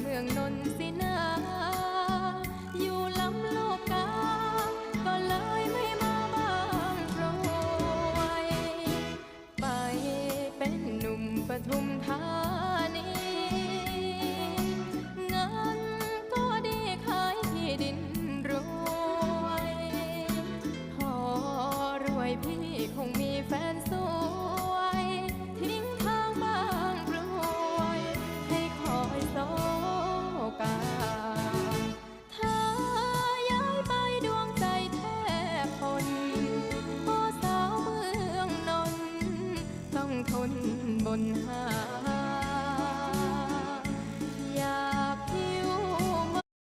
เมืองนนสินาอยู่ลำโลกา ก็เลยไม่มาบ้างโปรยไปเป็นหนุ่มปทุมธานีงานก็ดีขายที่ดินรวยพอรวยพี่คงมีแฟนสู้ on.